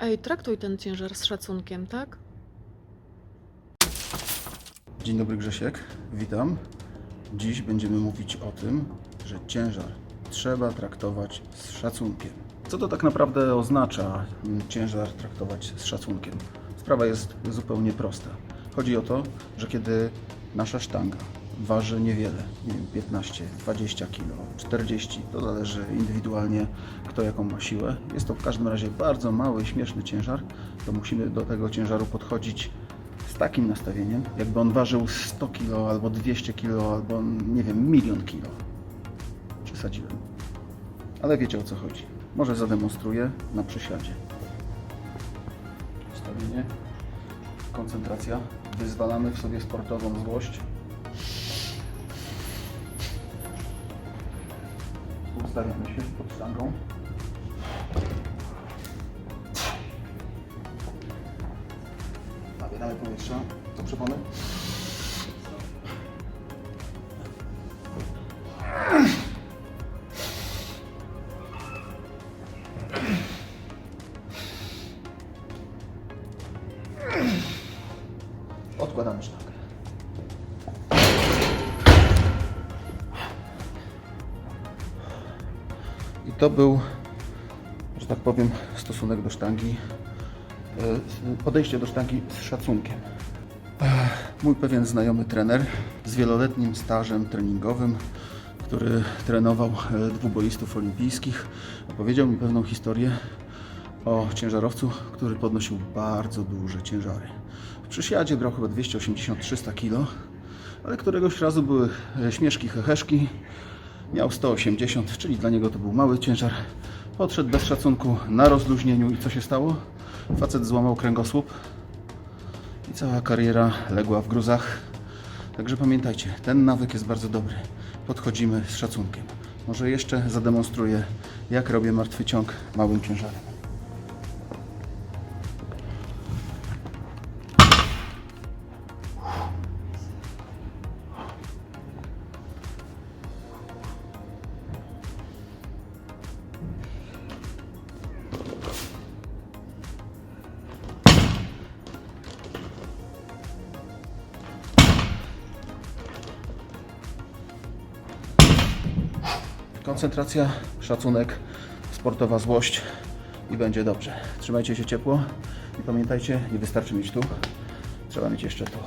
Ej, traktuj ten ciężar z szacunkiem, tak? Dzień dobry Grzesiek, witam. Dziś będziemy mówić o tym, że ciężar trzeba traktować z szacunkiem. Co to tak naprawdę oznacza mm, ciężar traktować z szacunkiem? Sprawa jest zupełnie prosta. Chodzi o to, że kiedy nasza sztanga waży niewiele, nie wiem, 15, 20 kg, 40, to zależy indywidualnie kto jaką ma siłę. Jest to w każdym razie bardzo mały, śmieszny ciężar, to musimy do tego ciężaru podchodzić z takim nastawieniem, jakby on ważył 100 kg, albo 200 kg, albo nie wiem, milion kilo. Przesadziłem. Ale wiecie o co chodzi. Może zademonstruję na przysiadzie. Ustawienie, koncentracja, wyzwalamy w sobie sportową złość. Ustawiamy się pod sztangą. Nabieramy powietrza do przepony. Odkładamy sztangę. I to był, że tak powiem, stosunek do sztangi, e, podejście do sztangi z szacunkiem. Ech, Mój pewien znajomy trener z wieloletnim stażem treningowym, który trenował e, dwuboistów olimpijskich, opowiedział mi pewną historię o ciężarowcu, który podnosił bardzo duże ciężary. W przysiadzie brał chyba 280-300 kg, ale któregoś razu były e, śmieszki, heheszki. Miał 180, czyli dla niego to był mały ciężar. Podszedł bez szacunku na rozluźnieniu i co się stało? Facet złamał kręgosłup i cała kariera legła w gruzach. Także pamiętajcie, ten nawyk jest bardzo dobry. Podchodzimy z szacunkiem. Może jeszcze zademonstruję, jak robię martwy ciąg małym ciężarem. Koncentracja, szacunek, sportowa złość i będzie dobrze. Trzymajcie się ciepło i pamiętajcie, nie wystarczy mieć tu, trzeba mieć jeszcze tu.